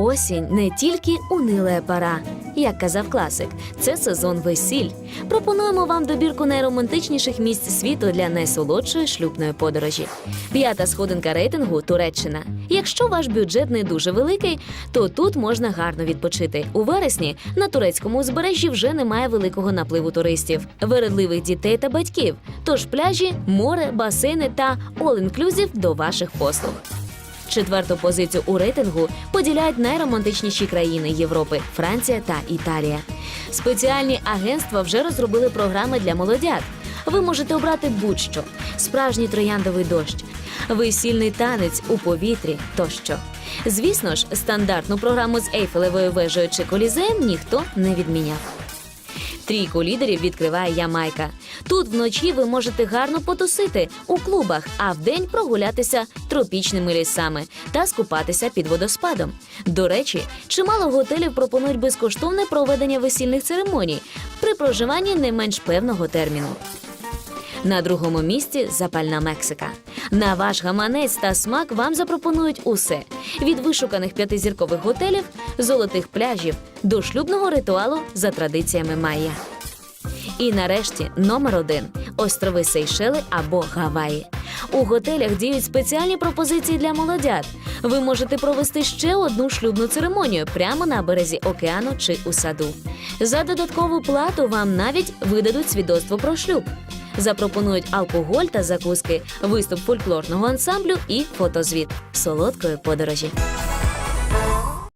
Осінь не тільки униле пора, як казав класик, це сезон весіль. Пропонуємо вам добірку найромантичніших місць світу для найсолодшої шлюбної подорожі. П'ята сходинка рейтингу Туреччина. Якщо ваш бюджет не дуже великий, то тут можна гарно відпочити. У вересні на турецькому узбережжі вже немає великого напливу туристів, вередливих дітей та батьків. Тож пляжі, море, басейни та all-inclusive до ваших послуг. Четверту позицію у рейтингу поділяють найромантичніші країни Європи Франція та Італія. Спеціальні агентства вже розробили програми для молодят. Ви можете обрати будь-що: справжній трояндовий дощ, весільний танець у повітрі тощо. Звісно ж, стандартну програму з Ейфелевою вежею чи колізеєм ніхто не відміняв. Трійку лідерів відкриває Ямайка. Тут вночі ви можете гарно потусити у клубах, а вдень прогулятися тропічними лісами та скупатися під водоспадом. До речі, чимало готелів пропонують безкоштовне проведення весільних церемоній при проживанні не менш певного терміну. На другому місці запальна Мексика. На ваш гаманець та смак вам запропонують усе: від вишуканих п'ятизіркових готелів, золотих пляжів до шлюбного ритуалу за традиціями майя. І нарешті номер один острови Сейшели або Гаваї. У готелях діють спеціальні пропозиції для молодят. Ви можете провести ще одну шлюбну церемонію прямо на березі океану чи у саду. За додаткову плату вам навіть видадуть свідоцтво про шлюб. Запропонують алкоголь та закуски, виступ фольклорного ансамблю і фотозвіт солодкої подорожі.